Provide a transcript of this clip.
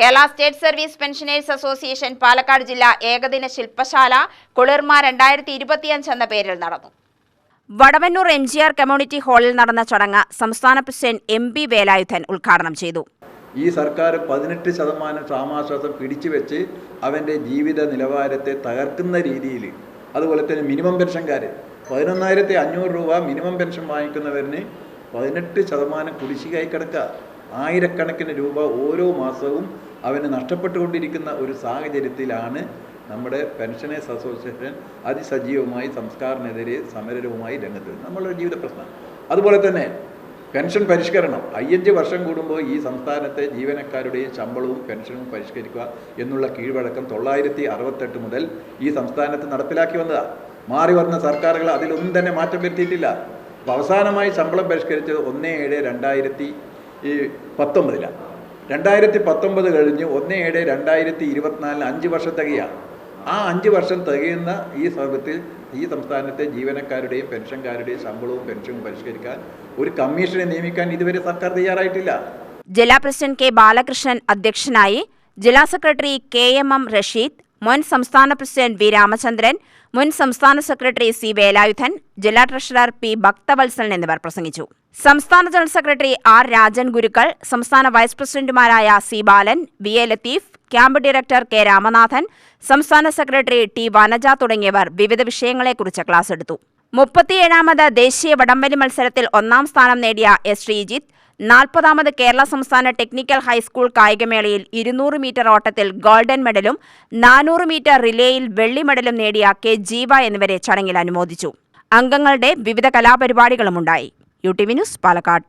Kerala state service pensioners association Palakkad ജില്ലാ ഏകദിന ശില്പശാല കുളിർമ രണ്ടായിരത്തി ഇരുപത്തിയഞ്ച് എന്ന പേരിൽ നടന്നു. Vadavannur M G R community ഹാളിൽ നടന്ന ചടങ്ങ് സംസ്ഥാന പ്രസിഡന്റ് എം പി വേലായുധൻ ഉദ്ഘാടനം ചെയ്തു. ഈ സർക്കാർ പതിനെട്ട് ശതമാനം ക്ഷാമാശ്വാസം പിടിച്ചു വെച്ച് അവന്റെ ജീവിത നിലവാരത്തെ തകർക്കുന്ന രീതിയിൽ അതുപോലെ തന്നെ മിനിമം പെൻഷൻകാർ പതിനൊന്നായിരത്തി അഞ്ഞൂറ് രൂപ മിനിമം പെൻഷൻ വാങ്ങിക്കുന്നവരിന് പതിനെട്ട് ശതമാനം കുടിശ്ശികയായി കിടക്കുക. ആയിരക്കണക്കിന് രൂപ ഓരോ മാസവും അവന് നഷ്ടപ്പെട്ടുകൊണ്ടിരിക്കുന്ന ഒരു സാഹചര്യത്തിലാണ് നമ്മുടെ പെൻഷനേഴ്സ് അസോസിയേഷൻ അതിസജീവമായി സംസ്കാരനെതിരെ സമരവുമായി രംഗത്ത് വരുന്നത് നമ്മളുടെ ജീവിത പ്രശ്നം. അതുപോലെ തന്നെ പെൻഷൻ പരിഷ്കരണം. അയ്യഞ്ച് വർഷം കൂടുമ്പോൾ ഈ സംസ്ഥാനത്തെ ജീവനക്കാരുടെയും ശമ്പളവും പെൻഷനും പരിഷ്കരിക്കുക എന്നുള്ള കീഴ്വഴക്കം തൊള്ളായിരത്തി അറുപത്തെട്ട് മുതൽ ഈ സംസ്ഥാനത്ത് നടപ്പിലാക്കി വന്നതാണ് മാറി വന്ന സർക്കാരുകൾ അതിലൊന്നും തന്നെ മാറ്റം വരുത്തിയിട്ടില്ല. അവസാനമായി ശമ്പളം പരിഷ്കരിച്ചത് ഒന്ന് ഏഴ് രണ്ടായിരത്തി ഈ പത്തൊമ്പതിലാണ് രണ്ടായിരത്തി പത്തൊമ്പത് കഴിഞ്ഞ് ഒന്ന് ഏഴ് രണ്ടായിരത്തി ഇരുപത്തിനാലിന് അഞ്ച് വർഷം തികയാണ് ആ അഞ്ച് വർഷം തികയുന്ന ഈ സമയത്തിൽ ഈ സംസ്ഥാനത്തെ ജീവനക്കാരുടെയും പെൻഷൻകാരുടെയും ശമ്പളവും പെൻഷനും പരിഷ്കരിക്കാൻ ഒരു കമ്മീഷനെ നിയമിക്കാൻ ഇതുവരെ സർക്കാർ തയ്യാറായിട്ടില്ല. ജില്ലാ പ്രസിഡന്റ് കെ ബാലകൃഷ്ണൻ അധ്യക്ഷനായി ജില്ലാ secretary K M M Rasheed മുൻ സംസ്ഥാന പ്രസിഡന്റ് വി രാമചന്ദ്രൻ മുൻ സംസ്ഥാന സെക്രട്ടറി സി വേലായുധൻ ജില്ലാ ട്രഷറർ പി ഭക്തവത്സലൻ എന്നിവർ പ്രസംഗിച്ചു. സംസ്ഥാന general secretary R Rajan Gurukkal സംസ്ഥാന വൈസ് പ്രസിഡന്റുമാരായ C Balan V A Latheef camp director K Ramanathan സംസ്ഥാന സെക്രട്ടറി ടി വനജ തുടങ്ങിയവർ വിവിധ വിഷയങ്ങളെക്കുറിച്ച് ക്ലാസ് എടുത്തു. മുപ്പത്തിയേഴാമത് ദേശീയ വടംവലി മത്സരത്തിൽ ഒന്നാം സ്ഥാനം നേടിയ എസ് ശ്രീജിത്ത് നാൽപ്പതാമത് കേരള സംസ്ഥാന ടെക്നിക്കൽ ഹൈസ്കൂൾ കായികമേളയിൽ ഇരുന്നൂറ് മീറ്റർ ഓട്ടത്തിൽ ഗോൾഡൻ മെഡലും നാനൂറ് മീറ്റർ റിലേയിൽ വെള്ളി മെഡലും നേടിയ കെ ജീവ എന്നിവരെ ചടങ്ങിൽ അനുമോദിച്ചു. അംഗങ്ങളുടെ വിവിധ കലാപരിപാടികളുമുണ്ടായി. U T V news Palakkad.